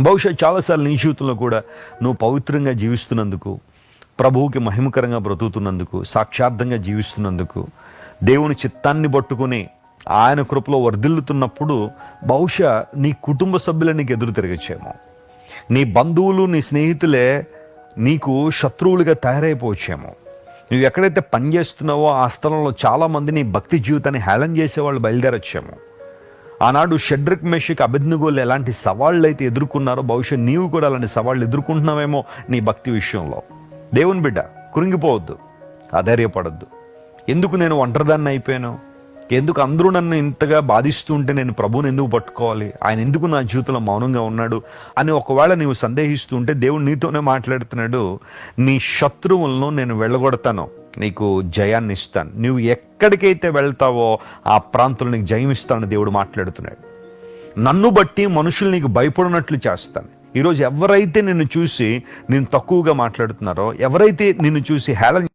బహుశా చాలాసార్లు నీ జీవితంలో కూడా నువ్వు పవిత్రంగా జీవిస్తున్నందుకు ప్రభువుకి మహిమకరంగా బ్రతుకుతున్నందుకు సాక్షార్థంగా జీవిస్తున్నందుకు దేవుని చిత్తాన్ని పట్టుకుని ఆయన కృపలో వర్ధిల్లుతున్నప్పుడు బహుశా నీ కుటుంబ సభ్యులే నీకు ఎదురు తిరగచ్చేమో. నీ బంధువులు నీ స్నేహితులే నీకు శత్రువులుగా తయారైపోవచ్చేమో. నువ్వు ఎక్కడైతే పని చేస్తున్నావో ఆ స్థలంలో చాలామంది నీ భక్తి జీవితాన్ని హేళన చేసేవాళ్ళు బయలుదేరొచ్చేమో. ఆనాడు షడ్రిక్ మెషిక్ అభిజ్ఞగోలు ఎలాంటి సవాళ్ళు అయితే ఎదుర్కొన్నారో బహుశా నీవు కూడా అలాంటి సవాళ్ళు ఎదుర్కొంటున్నావేమో నీ భక్తి విషయంలో. దేవుని బిడ్డ కురింగిపోవద్దు అధైర్యపడద్దు. ఎందుకు నేను ఒంటరిదాన్ని అయిపోయాను? ఎందుకు అందరూ నన్ను ఇంతగా బాధిస్తూ ఉంటే నేను ప్రభువుని ఎందుకు పట్టుకోవాలి? ఆయన ఎందుకు నా జీవితంలో మౌనంగా ఉన్నాడు? అని ఒకవేళ నీవు సందేహిస్తూ ఉంటే దేవుడు నీతోనే మాట్లాడుతున్నాడు. నీ శత్రువులను నేను వెళ్ళగొడతాను. నీకు జయాన్ని ఇస్తాను. నువ్వు ఎక్కడికైతే వెళ్తావో ఆ ప్రాంతంలో నీకు జయం ఇస్తానని దేవుడు మాట్లాడుతున్నాడు. నన్ను బట్టి మనుషులు నీకు భయపడినట్లు చేస్తాను. ఈరోజు ఎవరైతే నిన్ను చూసి నేను తక్కువగా మాట్లాడుతున్నారో ఎవరైతే నిన్ను చూసి హేళన